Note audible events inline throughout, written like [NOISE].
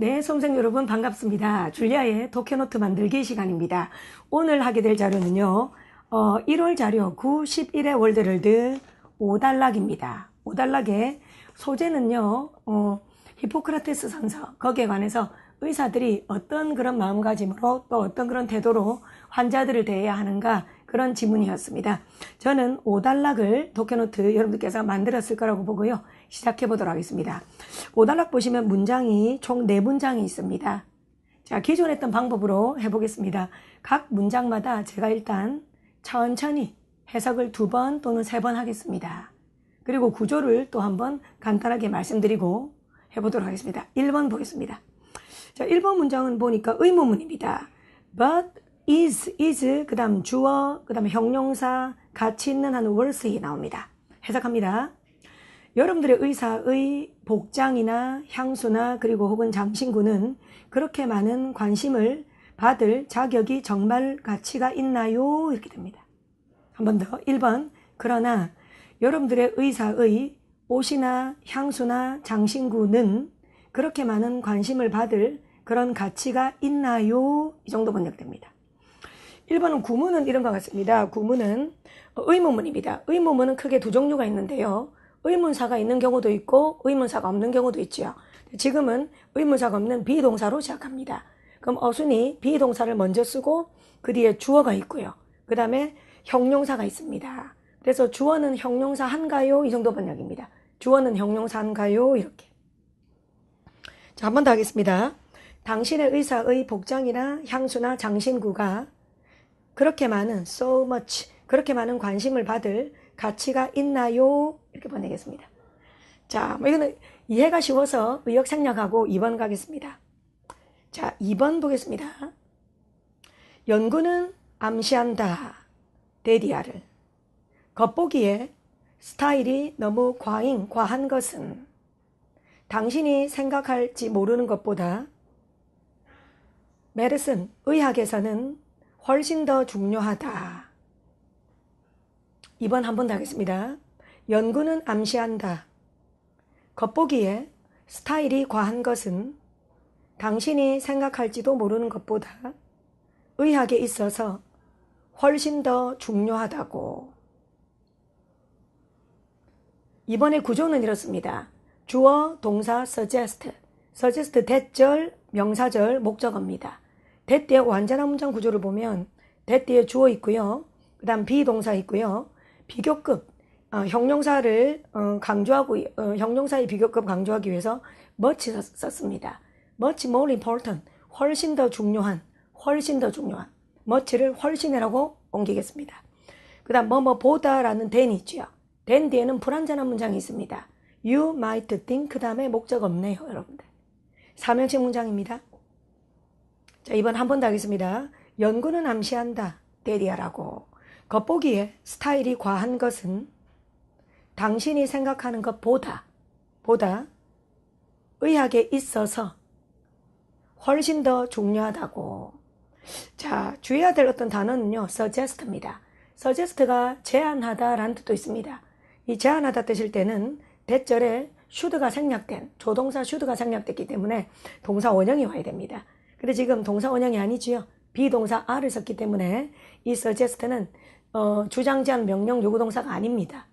네, 수험생 여러분 반갑습니다. 줄리아의 도쿄노트 만들기 시간입니다. 오늘 하게 될 자료는요, 어, 1월 자료 9, 11의 월드럴드 5단락입니다. 5단락의 소재는요, 어, 히포크라테스 선서, 거기에 관해서 의사들이 어떤 그런 마음가짐으로 또 어떤 그런 태도로 환자들을 대해야 하는가 그런 지문이었습니다. 저는 5단락을 도쿄노트 여러분들께서 만들었을 거라고 보고요. 시작해 보도록 하겠습니다. 5단락 보시면 문장이 총 4문장이 있습니다. 자, 기존 했던 방법으로 해보겠습니다. 각 문장마다 제가 일단 천천히 해석을 두 번 또는 세 번 하겠습니다. 그리고 구조를 또 한번 간단하게 말씀드리고 해보도록 하겠습니다. 1번 보겠습니다. 자, 1번 문장은 보니까 의문문입니다. But is, is, 그 다음 주어, 그 다음 형용사, 가치 있는 하는 월스이 나옵니다. 해석합니다. 여러분들의 의사의 복장이나 향수나 그리고 혹은 장신구는 그렇게 많은 관심을 받을 자격이 정말 가치가 있나요? 이렇게 됩니다. 한 번 더. 1번. 그러나 여러분들의 의사의 옷이나 향수나 장신구는 그렇게 많은 관심을 받을 그런 가치가 있나요? 이 정도 번역됩니다. 1번은 구문은 이런 것 같습니다. 구문은 의문문입니다. 의문문은 크게 두 종류가 있는데요. 의문사가 있는 경우도 있고 의문사가 없는 경우도 있죠. 지금은 의문사가 없는 비동사로 시작합니다. 그럼 어순이 비동사를 먼저 쓰고 그 뒤에 주어가 있고요. 그 다음에 형용사가 있습니다. 그래서 주어는 형용사 한가요? 이 정도 번역입니다. 주어는 형용사 한가요? 이렇게. 자, 한 번 더 하겠습니다. 당신의 의사의 복장이나 향수나 장신구가 그렇게 많은 so much 그렇게 많은 관심을 받을 가치가 있나요? 이렇게 보내겠습니다. 자, 뭐 이거는 이해가 쉬워서 의역 생략하고 2번 가겠습니다. 자, 2번 보겠습니다. 연구는 암시한다. 데디아를. 겉보기에 스타일이 너무 과잉, 과한 것은 당신이 생각할지 모르는 것보다 메르슨, 의학에서는 훨씬 더 중요하다. 이번 한 번 더 하겠습니다. 연구는 암시한다. 겉보기에 스타일이 과한 것은 당신이 생각할지도 모르는 것보다 의학에 있어서 훨씬 더 중요하다고. 이번에 구조는 이렇습니다. 주어, 동사, suggest. suggest 대절, 명사절, 목적어입니다. 대띠의 완전한 문장 구조를 보면 대띠에 주어 있고요. 그 다음 비동사 있고요. 비교급, 어, 형용사를 어, 강조하고, 어, 형용사의 비교급 강조하기 위해서 much 썼습니다. much more important, 훨씬 더 중요한, 훨씬 더 중요한. much를 훨씬이라고 옮기겠습니다. 그 다음 뭐뭐 보다 라는 than 있죠. than 뒤에는 불완전한 문장이 있습니다. You might think 그 다음에 목적 없네요, 여러분들. 사명식 문장입니다. 자, 이번 한 번 더 하겠습니다. 연구는 암시한다. 데리아라고. 겉보기에 스타일이 과한 것은 당신이 생각하는 것보다, 보다 의학에 있어서 훨씬 더 중요하다고. 자, 주의해야 될 어떤 단어는요, suggest입니다. suggest가 제안하다라는 뜻도 있습니다. 이 제안하다 뜻일 때는 대절에 should가 생략된, 조동사 should가 생략됐기 때문에 동사 원형이 와야 됩니다. 근데 지금 동사 원형이 아니지요. 비동사 R을 썼기 때문에 이 suggest는 어, 주장 제한 명령 요구 동사가 아닙니다.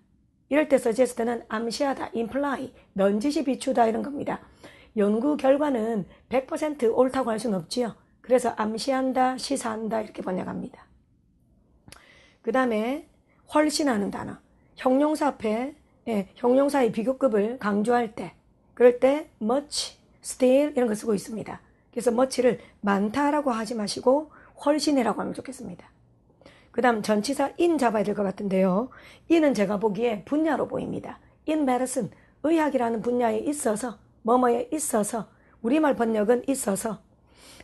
이럴 때 suggest는 암시하다, imply, 넌지시 비추다 이런 겁니다. 연구 결과는 100% 옳다고 할 수는 없지요. 그래서 암시한다, 시사한다 이렇게 번역합니다. 그 다음에 훨씬 하는 단어. 형용사 앞에 예, 형용사의 비교급을 강조할 때 그럴 때 much, still 이런 거 쓰고 있습니다. 그래서 much를 많다라고 하지 마시고 훨씬이라고 하면 좋겠습니다. 그 다음 전치사 in 잡아야 될 것 같은데요. in은 제가 보기에 분야로 보입니다. in medicine, 의학이라는 분야에 있어서, 뭐뭐에 있어서, 우리말 번역은 있어서,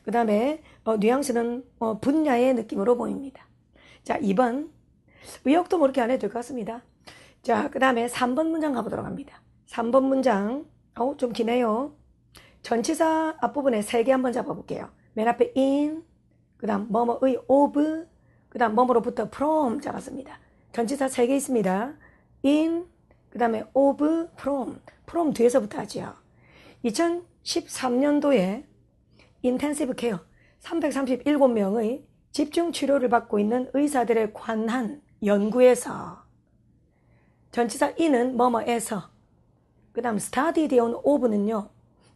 그 다음에 어, 뉘앙스는 어, 분야의 느낌으로 보입니다. 자, 2번. 의역도 뭐 이렇게 안 해도 될 것 같습니다. 자, 그 다음에 3번 문장 가보도록 합니다. 3번 문장. 어, 좀 기네요. 전치사 앞부분에 3개 한번 잡아볼게요. 맨 앞에 in, 그 다음 뭐뭐의 of, 그 다음 뭐뭐로부터 from 잡았습니다. 전치사 3개 있습니다. in, 그 다음에 of, from. from 뒤에서부터 하지요. 2013년도에 인텐시브 케어 337명의 집중 치료를 받고 있는 의사들에 관한 연구에서 전치사 in은 뭐뭐에서 그 다음 studied on of는요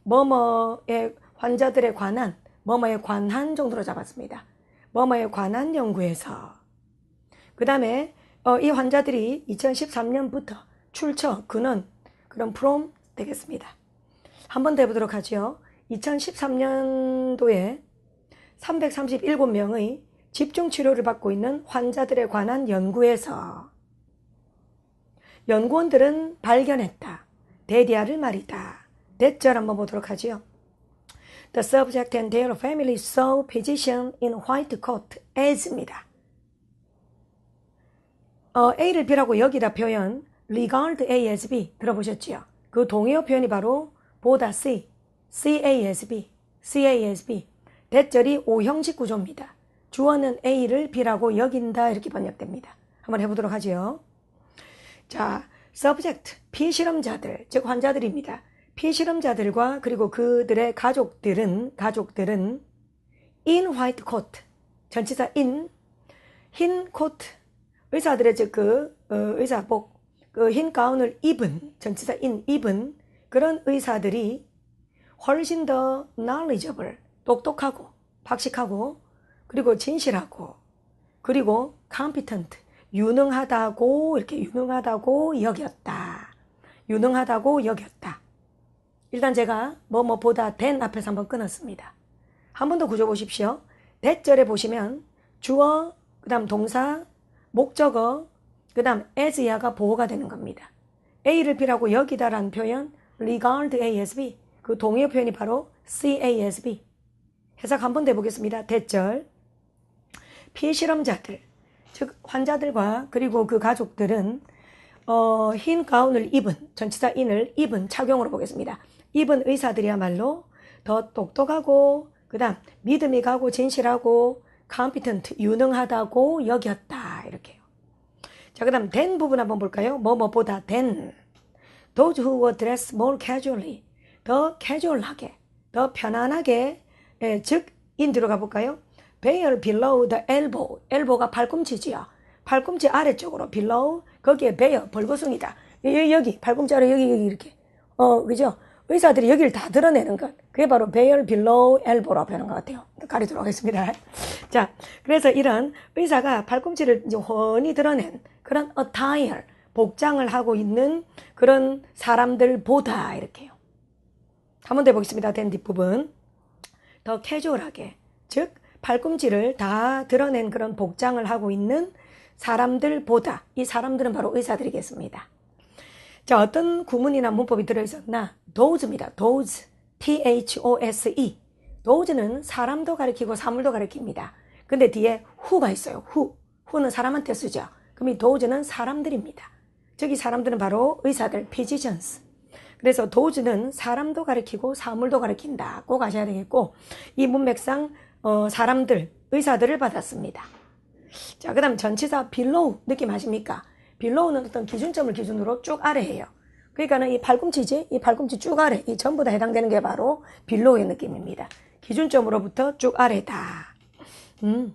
뭐뭐의 환자들에 관한 뭐뭐에 관한 정도로 잡았습니다. 뭐뭐에 관한 연구에서 그 다음에 어, 이 환자들이 2013년부터 출처 근원 그런 프롬 되겠습니다. 한번더 해보도록 하죠. 2013년도에 337명의 집중 치료를 받고 있는 환자들에 관한 연구에서 연구원들은 발견했다. 데디아를 말이다. 대절 한번 보도록 하지요. The subject and their family saw physician in white coat as입니다. 어, A를 B라고 여기다 표현 regard A as B 들어보셨지요? 그 동의어 표현이 바로 보다 C, CA as B, CA as B. 대절이 오형식 구조입니다. 주어는 A를 B라고 여긴다 이렇게 번역됩니다. 한번 해보도록 하지요. 자, subject, 피실험자들, 즉 환자들입니다. 피실험자들과 그리고 그들의 가족들은 가족들은 in white coat, 전치사 in, 흰 코트, 의사들의 즉그 어, 의사복, 그 흰 가운을 입은 전치사 in 입은 그런 의사들이 훨씬 더 knowledgeable, 똑똑하고 박식하고 그리고 진실하고 그리고 competent, 유능하다고 이렇게 유능하다고 여겼다. 유능하다고 여겼다. 일단 제가 뭐뭐보다 된 앞에서 한번 끊었습니다. 한 번 더 구조 보십시오. 대절에 보시면 주어, 그 다음 동사, 목적어, 그 다음 as야가 보호가 되는 겁니다. A를 B라고 여기다라는 표현 regard A as B 그 동의어 표현이 바로 CA as B 해석 한번더 해보겠습니다. 대절 피실험자들 즉 환자들과 그리고 그 가족들은 어, 흰 가운을 입은 전치사 인을 입은 착용으로 보겠습니다. 입은 의사들이야말로 더 똑똑하고 그 다음 믿음이 가고 진실하고 competent 유능하다고 여겼다 이렇게요. 자, 그 다음 된 부분 한번 볼까요? 뭐뭐보다 된 those who were dressed more casually 더 캐주얼하게 더 편안하게 예, 즉인 들어가 볼까요? bear below the elbow elbow가 팔꿈치지요. 팔꿈치 아래쪽으로 below 거기에 bear 벌거숭이다. 여기, 여기 팔꿈치 아래 여기 여기 이렇게 어 그죠? 의사들이 여기를 다 드러내는 것. 그게 바로 bear below elbow라고 하는 것 같아요. 가리도록 하겠습니다. [LAUGHS] 자, 그래서 이런 의사가 팔꿈치를 이제 훤히 드러낸 그런 attire, 복장을 하고 있는 그런 사람들보다 이렇게요. 한번 더 해보겠습니다. 된 뒷부분. 더 캐주얼하게, 즉 팔꿈치를 다 드러낸 그런 복장을 하고 있는 사람들보다 이 사람들은 바로 의사들이겠습니다. 자, 어떤 구문이나 문법이 들어있었나? those입니다. those. T-H-O-S-E. those는 사람도 가리키고 사물도 가리킵니다. 근데 뒤에 who가 있어요. who. who는 사람한테 쓰죠. 그럼 이 those는 사람들입니다. 저기 사람들은 바로 의사들, physicians. 그래서 those는 사람도 가리키고 사물도 가리킨다. 꼭 아셔야 되겠고, 이 문맥상 어, 사람들, 의사들을 받았습니다. 자, 그 다음 전치사 below 느낌 아십니까? 빌로우는 어떤 기준점을 기준으로 쭉 아래예요. 그러니까는 이 팔꿈치지, 이 팔꿈치 쭉 아래, 이 전부 다 해당되는 게 바로 빌로우의 느낌입니다. 기준점으로부터 쭉 아래다. 음.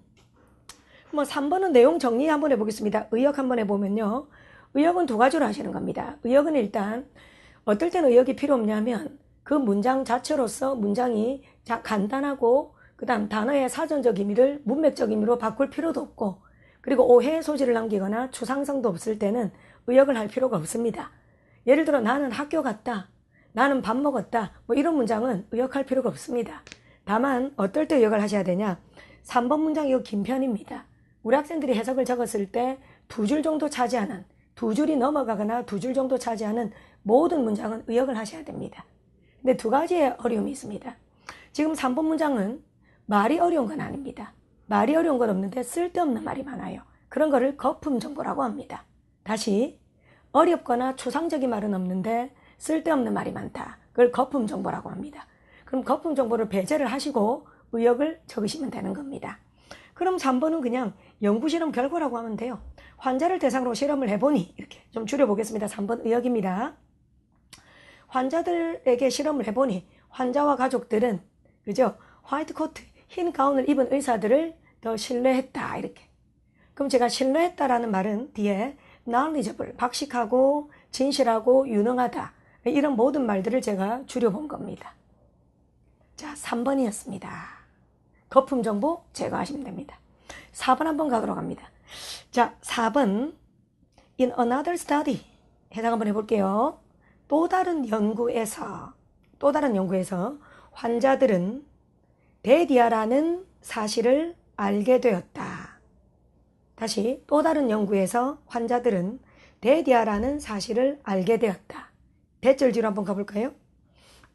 뭐 3번은 내용 정리 한번 해보겠습니다. 의역 한번 해보면요. 의역은 두 가지로 하시는 겁니다. 의역은 일단 어떨 때는 의역이 필요 없냐면 그 문장 자체로서 문장이 간단하고 그 다음 단어의 사전적 의미를 문맥적 의미로 바꿀 필요도 없고 그리고 오해의 소지를 남기거나 추상성도 없을 때는 의역을 할 필요가 없습니다. 예를 들어 나는 학교 갔다. 나는 밥 먹었다. 뭐 이런 문장은 의역할 필요가 없습니다. 다만 어떨 때 의역을 하셔야 되냐? 3번 문장 이거 긴 편입니다. 우리 학생들이 해석을 적었을 때 두 줄 정도 차지하는 두 줄이 넘어가거나 두 줄 정도 차지하는 모든 문장은 의역을 하셔야 됩니다. 근데 두 가지의 어려움이 있습니다. 지금 3번 문장은 말이 어려운 건 아닙니다. 말이 어려운 건 없는데 쓸데없는 말이 많아요. 그런 거를 거품 정보라고 합니다. 다시 어렵거나 추상적인 말은 없는데 쓸데없는 말이 많다. 그걸 거품 정보라고 합니다. 그럼 거품 정보를 배제를 하시고 의역을 적으시면 되는 겁니다. 그럼 3번은 그냥 연구실험 결과라고 하면 돼요. 환자를 대상으로 실험을 해보니 이렇게 좀 줄여보겠습니다. 3번 의역입니다. 환자들에게 실험을 해보니 환자와 가족들은 그죠? 화이트 코트, 흰 가운을 입은 의사들을 더 신뢰했다. 이렇게. 그럼 제가 신뢰했다라는 말은 뒤에 knowledgeable, 박식하고 진실하고 유능하다. 이런 모든 말들을 제가 줄여본 겁니다. 자, 3번이었습니다. 거품 정보 제거하시면 됩니다. 4번 한번 가도록 합니다. 자, 4번. In another study. 해석 한번 해볼게요. 또 다른 연구에서, 또 다른 연구에서 환자들은 데디아라는 사실을 알게 되었다. 다시 또 다른 연구에서 환자들은 데디아라는 사실을 알게 되었다. 대절지로 한번 가볼까요?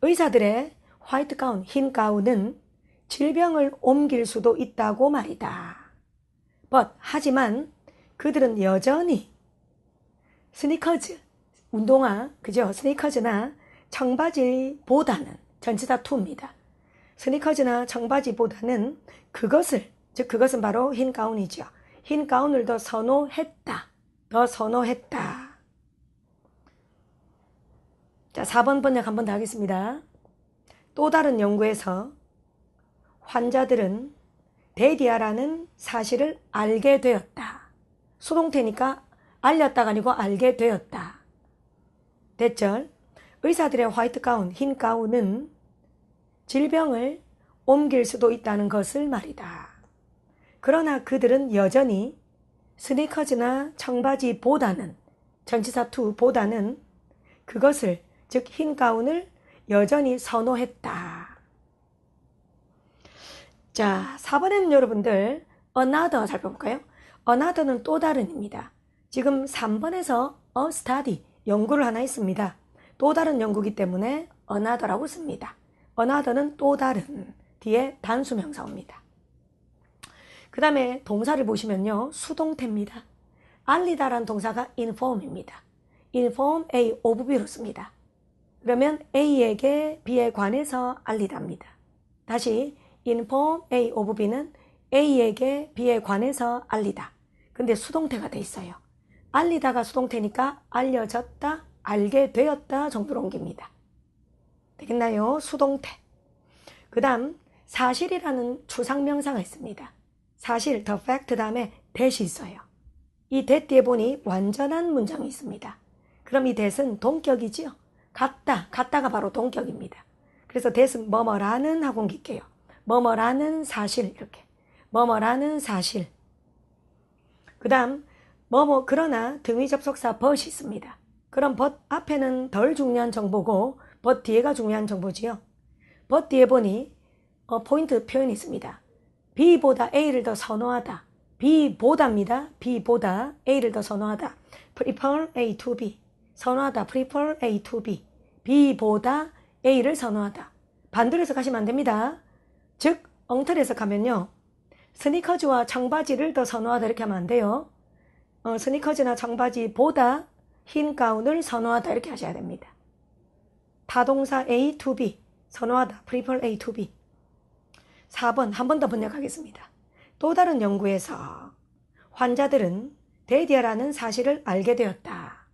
의사들의 화이트 가운, 흰 가운은 질병을 옮길 수도 있다고 말이다. but 하지만 그들은 여전히 스니커즈, 운동화, 그죠? 스니커즈나 청바지보다는 전치사 투입니다. 스니커즈나 청바지보다는 그것을, 즉 그것은 바로 흰 가운이죠. 흰 가운을 더 선호했다. 더 선호했다. 자, 4번 번역 한번 더 하겠습니다. 또 다른 연구에서 환자들은 데디아라는 사실을 알게 되었다. 수동태니까 알렸다가 아니고 알게 되었다. 대절 의사들의 화이트 가운, 흰 가운은 질병을 옮길 수도 있다는 것을 말이다. 그러나 그들은 여전히 스니커즈나 청바지보다는 전치사 투보다는 그것을 즉 흰 가운을 여전히 선호했다. 자, 4번에는 여러분들 another 살펴볼까요? another는 또 다른입니다. 지금 3번에서 a study 연구를 하나 있습니다. 또 다른 연구기 때문에 another라고 씁니다. another는 또 다른 뒤에 단수명사 옵니다. 그 다음에 동사를 보시면요. 수동태입니다. 알리다라는 동사가 inform입니다. inform A of B로 씁니다. 그러면 A에게 B에 관해서 알리답니다. 다시 inform A of B는 A에게 B에 관해서 알리다. 근데 수동태가 돼 있어요. 알리다가 수동태니까 알려졌다, 알게 되었다 정도로 옮깁니다. 되겠나요? 수동태. 그 다음 사실이라는 추상명사가 있습니다. 사실, the fact 다음에 that이 있어요. 이 that 뒤에 보니 완전한 문장이 있습니다. 그럼 이 that은 동격이지요. 같다, 같다가 바로 동격입니다. 그래서 that은 뭐뭐라는 하고 옮길게요. 뭐뭐라는 사실 이렇게. 뭐뭐라는 사실. 그 다음 뭐뭐 그러나 등위 접속사 but이 있습니다. 그럼 but 앞에는 덜 중요한 정보고 but 뒤에가 중요한 정보지요. but 뒤에 보니 어, 포인트 표현이 있습니다. B보다 A를 더 선호하다. B보다입니다. B보다 A를 더 선호하다. prefer A to B. 선호하다. prefer A to B. B보다 A를 선호하다. 반대로 해석하시면 안 됩니다. 즉 엉터리 해석하면요. 스니커즈와 청바지를 더 선호하다 이렇게 하면 안 돼요. 어, 스니커즈나 청바지보다 흰 가운을 선호하다 이렇게 하셔야 됩니다. 타동사 A to B 선호하다 prefer A to B 4번 한 번 더 번역하겠습니다. 또 다른 연구에서 환자들은 데디아라는 사실을 알게 되었다.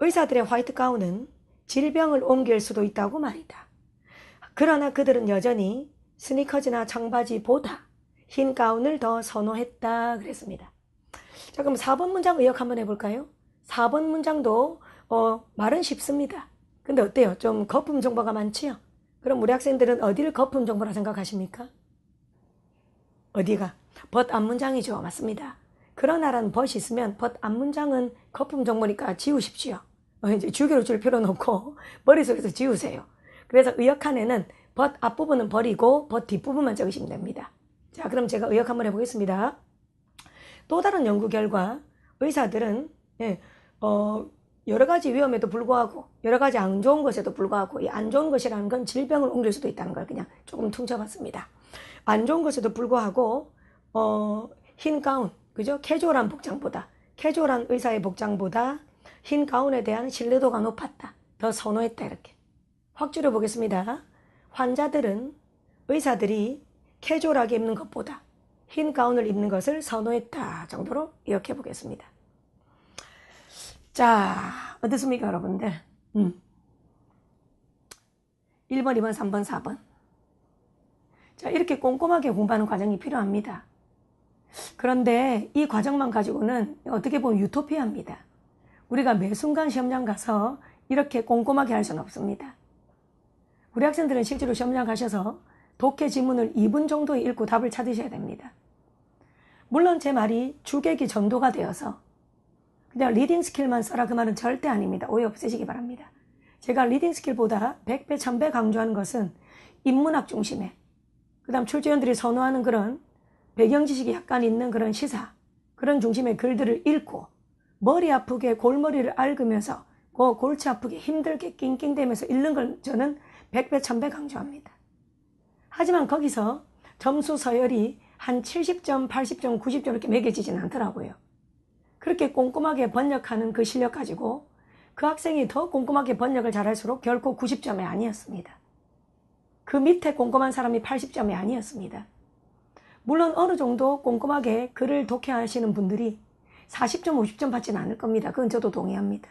의사들의 화이트 가운은 질병을 옮길 수도 있다고 말이다. 그러나 그들은 여전히 스니커즈나 청바지보다 흰 가운을 더 선호했다 그랬습니다. 자 그럼 4번 문장 의역 한번 해볼까요? 4번 문장도 어, 말은 쉽습니다. 근데 어때요? 좀 거품 정보가 많지요? 그럼 우리 학생들은 어디를 거품 정보라 생각하십니까? 어디가? 벗 앞문장이죠. 맞습니다. 그러나라는 벗이 있으면 벗 앞문장은 거품 정보니까 지우십시오. 어, 이제 주기로 줄 필요는 없고 [LAUGHS] 머릿속에서 지우세요. 그래서 의역칸에는 벗 앞부분은 버리고 벗 뒷부분만 적으시면 됩니다. 자, 그럼 제가 의역 한번 해보겠습니다. 또 다른 연구 결과 의사들은 예, 어, 여러 가지 위험에도 불구하고 여러 가지 안 좋은 것에도 불구하고 이 안 좋은 것이라는 건 질병을 옮길 수도 있다는 걸 그냥 조금 퉁쳐봤습니다. 안 좋은 것에도 불구하고 어, 흰 가운 그죠? 캐주얼한 복장보다 캐주얼한 의사의 복장보다 흰 가운에 대한 신뢰도가 높았다. 더 선호했다 이렇게 확 줄여 보겠습니다. 환자들은 의사들이 캐주얼하게 입는 것보다 흰 가운을 입는 것을 선호했다 정도로 이렇게 보겠습니다. 자, 어떻습니까, 여러분들? 음. 1번, 2번, 3번, 4번. 자, 이렇게 꼼꼼하게 공부하는 과정이 필요합니다. 그런데 이 과정만 가지고는 어떻게 보면 유토피아입니다. 우리가 매 순간 시험장 가서 이렇게 꼼꼼하게 할 수는 없습니다. 우리 학생들은 실제로 시험장 가셔서 독해 지문을 2분 정도 읽고 답을 찾으셔야 됩니다. 물론 제 말이 주객이 전도가 되어서 그냥 리딩 스킬만 써라 그 말은 절대 아닙니다. 오해 없으시기 바랍니다. 제가 리딩 스킬보다 100배, 1000배 강조하는 것은 인문학 중심에 그 다음 출제원들이 선호하는 그런 배경 지식이 약간 있는 그런 시사 그런 중심의 글들을 읽고 머리 아프게 골머리를 앓으면서 그 골치 아프게 힘들게 낑낑대면서 읽는 걸 저는 100배, 1000배 강조합니다. 하지만 거기서 점수 서열이 한 70점, 80점, 90점 이렇게 매겨지진 않더라고요. 그렇게 꼼꼼하게 번역하는 그 실력 가지고 그 학생이 더 꼼꼼하게 번역을 잘할수록 결코 90점이 아니었습니다. 그 밑에 꼼꼼한 사람이 80점이 아니었습니다. 물론 어느 정도 꼼꼼하게 글을 독해하시는 분들이 40점, 50점 받지는 않을 겁니다. 그건 저도 동의합니다.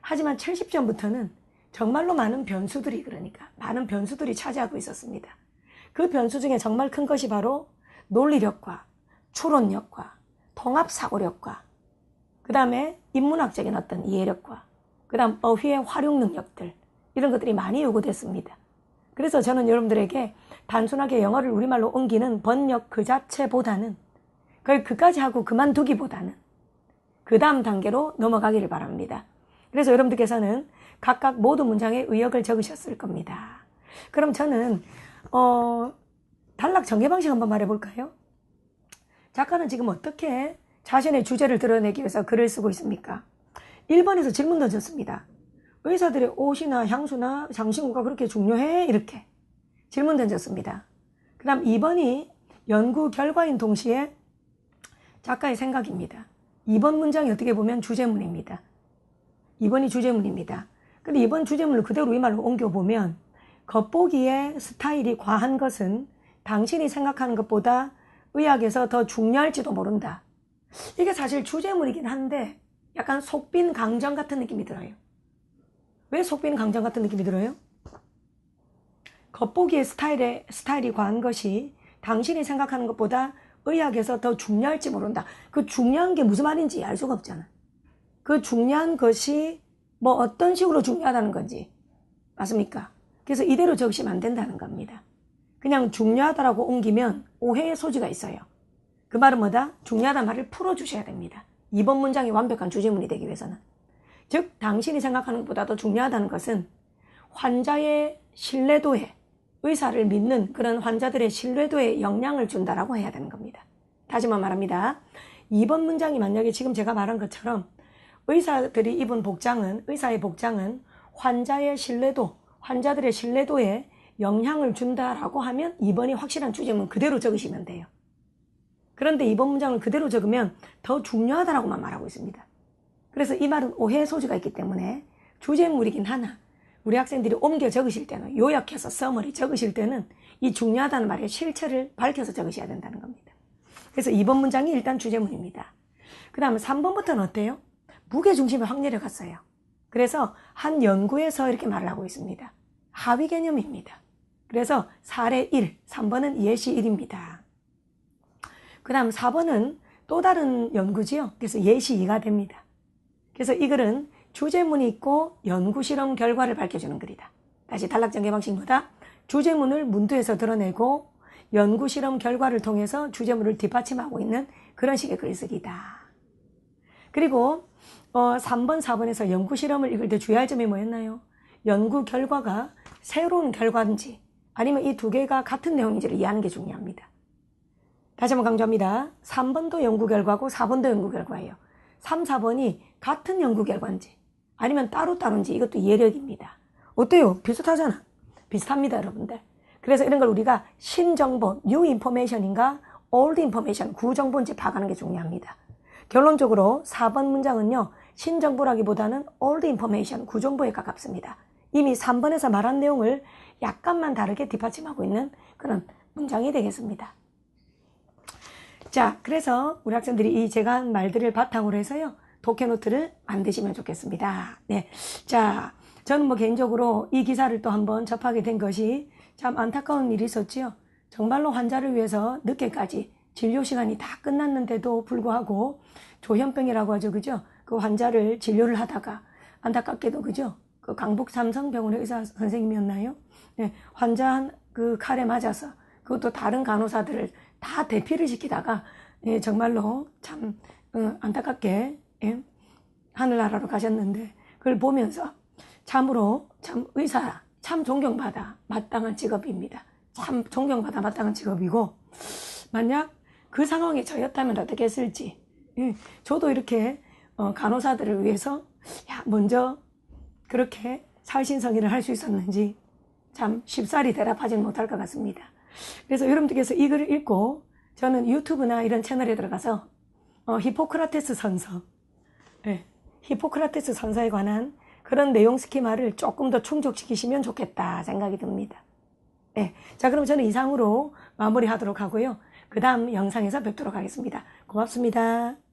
하지만 70점부터는 정말로 많은 변수들이 그러니까 많은 변수들이 차지하고 있었습니다. 그 변수 중에 정말 큰 것이 바로 논리력과 추론력과 통합사고력과 그 다음에 인문학적인 어떤 이해력과 그 다음 어휘의 활용 능력들 이런 것들이 많이 요구됐습니다. 그래서 저는 여러분들에게 단순하게 영어를 우리말로 옮기는 번역 그 자체보다는 그걸 그까지 하고 그만두기보다는 그 다음 단계로 넘어가기를 바랍니다. 그래서 여러분들께서는 각각 모든 문장에 의역을 적으셨을 겁니다. 그럼 저는 어, 단락 전개 방식 한번 말해볼까요? 작가는 지금 어떻게 자신의 주제를 드러내기 위해서 글을 쓰고 있습니까? 1번에서 질문 던졌습니다. 의사들의 옷이나 향수나 장신구가 그렇게 중요해? 이렇게 질문 던졌습니다. 그 다음 2번이 연구 결과인 동시에 작가의 생각입니다. 2번 문장이 어떻게 보면 주제문입니다. 2번이 주제문입니다. 근데 이번 주제문을 그대로 이 말로 옮겨보면 겉보기에 스타일이 과한 것은 당신이 생각하는 것보다 의학에서 더 중요할지도 모른다. 이게 사실 주제문이긴 한데 약간 속빈 강정 같은 느낌이 들어요. 왜 속빈 강정 같은 느낌이 들어요? 겉보기에 스타일에, 스타일이 과한 것이 당신이 생각하는 것보다 의학에서 더 중요할지 모른다. 그 중요한 게 무슨 말인지 알 수가 없잖아. 그 중요한 것이 뭐 어떤 식으로 중요하다는 건지. 맞습니까? 그래서 이대로 적으시면 안 된다는 겁니다. 그냥 중요하다라고 옮기면 오해의 소지가 있어요. 그 말은 뭐다? 중요하다는 말을 풀어주셔야 됩니다. 이번 문장이 완벽한 주제문이 되기 위해서는. 즉, 당신이 생각하는 것보다 더 중요하다는 것은 환자의 신뢰도에 의사를 믿는 그런 환자들의 신뢰도에 영향을 준다라고 해야 되는 겁니다. 다시 한번 말합니다. 이번 문장이 만약에 지금 제가 말한 것처럼 의사들이 입은 복장은, 의사의 복장은 환자의 신뢰도, 환자들의 신뢰도에 영향을 준다라고 하면 2번이 확실한 주제문 그대로 적으시면 돼요. 그런데 이번 문장을 그대로 적으면 더 중요하다라고만 말하고 있습니다. 그래서 이 말은 오해의 소지가 있기 때문에 주제물이긴 하나 우리 학생들이 옮겨 적으실 때는 요약해서 써머리 적으실 때는 이 중요하다는 말의 실체를 밝혀서 적으셔야 된다는 겁니다. 그래서 이번 문장이 일단 주제문입니다. 그 다음에 3번부터는 어때요? 무게중심을 확 내려갔어요. 그래서 한 연구에서 이렇게 말을 하고 있습니다. 하위 개념입니다. 그래서 사례 1, 3번은 예시 1입니다. 그 다음 4번은 또 다른 연구지요. 그래서 예시 2가 됩니다. 그래서 이 글은 주제문이 있고 연구 실험 결과를 밝혀주는 글이다. 다시 단락전개 방식보다 주제문을 문두에서 드러내고 연구 실험 결과를 통해서 주제문을 뒷받침하고 있는 그런 식의 글쓰기다. 그리고 어, 3번, 4번에서 연구 실험을 읽을 때 주의할 점이 뭐였나요? 연구 결과가 새로운 결과인지 아니면 이 두 개가 같은 내용인지를 이해하는 게 중요합니다. 다시 한번 강조합니다. 3번도 연구 결과고 4번도 연구 결과예요. 3, 4번이 같은 연구 결과인지 아니면 따로따로인지 이것도 예력입니다. 어때요? 비슷하잖아. 비슷합니다, 여러분들. 그래서 이런 걸 우리가 신정보, new information인가 old information, 구정보인지 파악하는 게 중요합니다. 결론적으로 4번 문장은요, 신정보라기보다는 old information, 구정보에 가깝습니다. 이미 3번에서 말한 내용을 약간만 다르게 뒷받침하고 있는 그런 문장이 되겠습니다. 자, 그래서 우리 학생들이 이 제가 한 말들을 바탕으로 해서요. 독해노트를 만드시면 좋겠습니다. 네. 자, 저는 뭐 개인적으로 이 기사를 또 한번 접하게 된 것이 참 안타까운 일이 있었지요. 정말로 환자를 위해서 늦게까지 진료 시간이 다 끝났는데도 불구하고 조현병이라고 하죠. 그죠? 그 환자를 진료를 하다가 안타깝게도 그죠? 그 강북 삼성병원의 의사 선생님이었나요? 네, 환자 한 그 칼에 맞아서 그것도 다른 간호사들을 다 대피를 시키다가 예, 정말로 참 어, 안타깝게 예, 하늘나라로 가셨는데 그걸 보면서 참으로 참 의사 참 존경받아 마땅한 직업입니다. 참 존경받아 마땅한 직업이고 만약 그 상황에 저였다면 어떻게 했을지 예, 저도 이렇게 어, 간호사들을 위해서 야, 먼저 그렇게 살신성의를 할 수 있었는지 참 쉽사리 대답하지는 못할 것 같습니다. 그래서 여러분들께서 이 글을 읽고 저는 유튜브나 이런 채널에 들어가서 어, 히포크라테스 선서, 예, 히포크라테스 선서에 관한 그런 내용 스키마를 조금 더 충족시키시면 좋겠다 생각이 듭니다. 예, 자 그럼 저는 이상으로 마무리하도록 하고요. 그 다음 영상에서 뵙도록 하겠습니다. 고맙습니다.